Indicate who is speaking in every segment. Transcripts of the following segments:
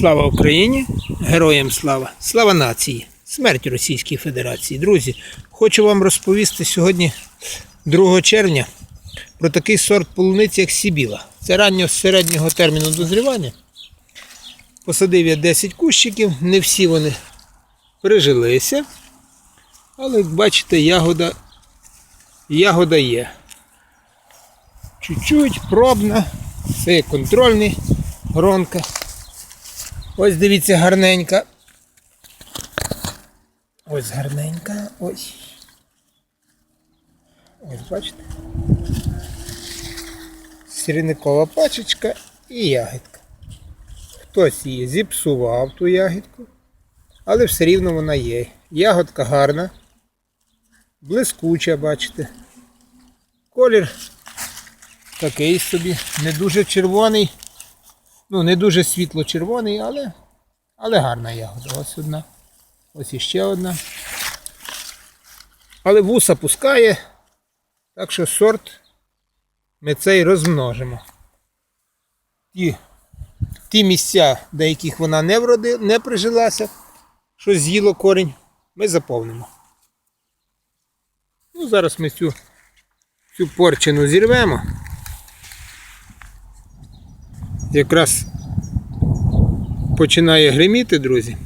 Speaker 1: Слава Україні! Героям слава! Слава нації! Смерть Російській Федерації. Друзі, хочу вам розповісти сьогодні, 2 червня, про такий сорт полуниці, як Сібіла. Це раннього середнього терміну дозрівання. Посадив я 10 кущиків, не всі вони прижилися. Але, як бачите, ягода, ягода є. Чуть-чуть пробна, це контрольний гронка. Ось дивіться гарненька. Ось гарненька. Ось. Ось бачите. Сірникова пачечка і ягідка. Хтось її зіпсував ту ягідку, але все рівно вона є. Ягодка гарна, блискуча, бачите. Колір такий собі, не дуже червоний. Ну, не дуже світло-червоний, але, але гарна ягода. Ось одна. Ось іще одна. Але вуса пускає. Так що сорт ми цей розмножимо. Ті, ті місця, до яких вона не вроди, не прижилася, що з'їло корінь, ми заповнимо. Ну, зараз ми цю, цю порчину зірвемо. Якраз починає гриміти, друзі.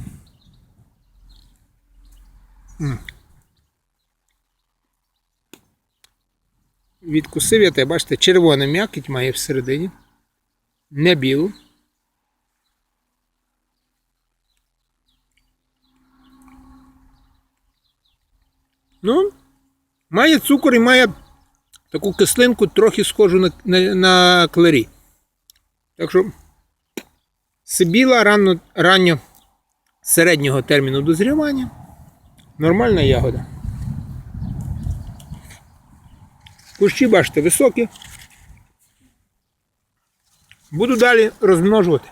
Speaker 1: Відкусив я те, бачите, червона м'якіть має всередині. Не білу. Ну, має цукор і має таку кислинку, трохи схожу на, на, на клері. Так що Сибіла рано, ранньо середнього терміну дозрівання. Нормальна ягода. Кущі, бачите, високі. Буду далі розмножувати.